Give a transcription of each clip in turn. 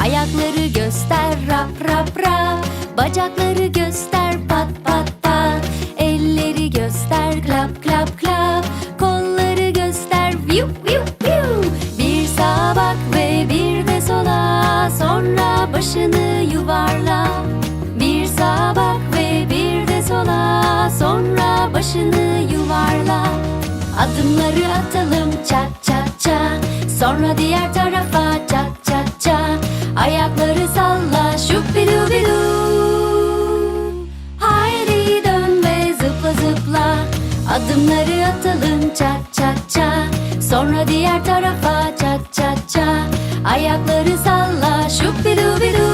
Ayakları göster rap rap rap. Bacakları göster pat pat pat. Elleri göster klap klap klap. Kolları göster viu, viu, viu. Bir sağa bak ve bir de sola. Sonra başını yuvarla. Bir sağa bak ve bir de sola. Sonra başını yuvarla. Adımları atalım çat çat çat. Sonra diğer tarafa Adımları atalım çat çat çat. Sonra diğer tarafa çat çat çat. Ayakları salla şupidubidu.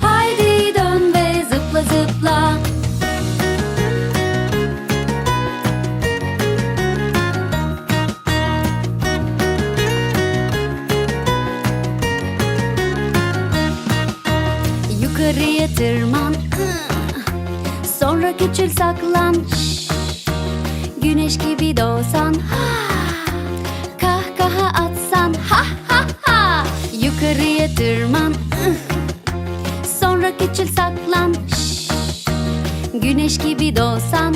Haydi dön ve zıpla zıpla. Yukarıya tırman Sonra küçül saklan. Güneş gibi doğsan. Kahkaha atsan. Ha ha ha. Yukarıya tırman. Sonra küçül saklan. Güneş gibi doğsan.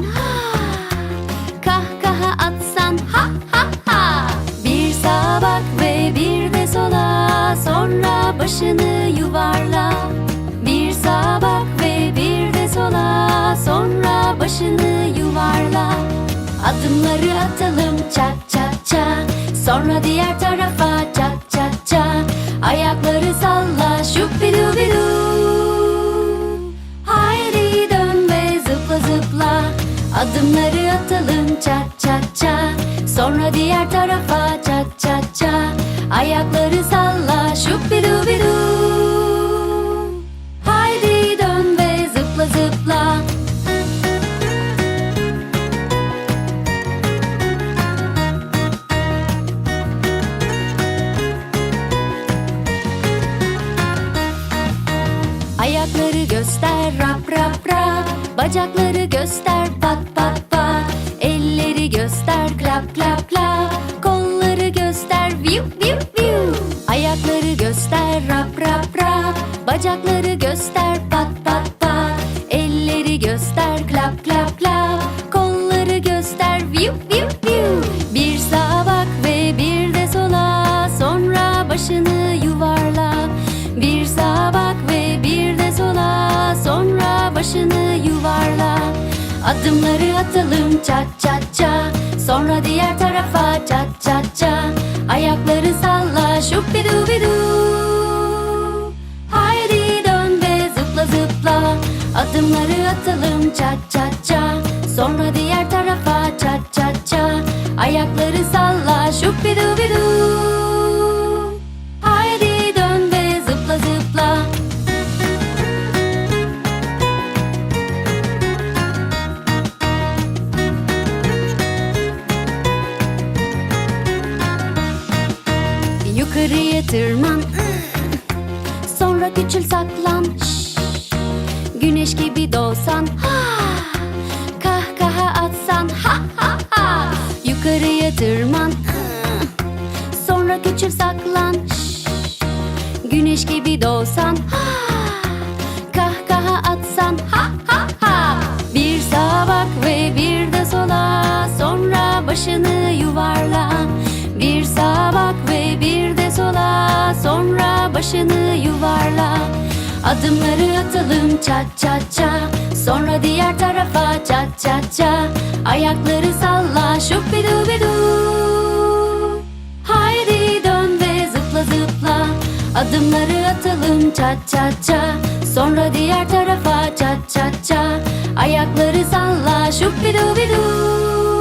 Kahkaha atsan. Ha ha ha. Bir sağa bak ve bir de sola. Sonra başını yuvarla Adımları atalım çat çat çat. Sonra diğer tarafa çat çat çat. Ayakları salla şupidubidu. Haydi dön ve zıpla zıpla. Adımları atalım çat çat çat. Sonra diğer tarafa çat çat çat. Ayakları salla şupidubidu Bacakları göster pat pat pat. Elleri göster klap klap klap. Kolları göster viu viu viu Ayakları göster rap rap rap. Bacakları göster pat pat pat. Elleri göster klap klap klap. Kolları göster viu viu viu Bir sağa bak ve bir de sola. Sonra başını yuvarla. Bir sağa bak ve bir de sola. Sonra başını Adımları atalım çat çat çat. Sonra diğer tarafa çat çat çat. Ayakları salla şupidubidu. Haydi dön ve zıpla zıpla. Adımları atalım çat çat çat. Sonra diğer tarafa Yukarıya tırman. Sonra küçül saklan. Güneş gibi doğsan. Kahkaha atsan. Ha ha ha Yukarıya tırman. Sonra küçül saklan. Güneş gibi doğsan. Kahkaha başını yuvarla. Adımları atalım çat çat çat. Sonra diğer tarafa çat çat çat. Ayakları salla şupidubidu Haydi dön ve zıpla zıpla. Adımları atalım çat çat çat. Sonra diğer tarafa çat çat çat. Ayakları salla şupidubidu Haydi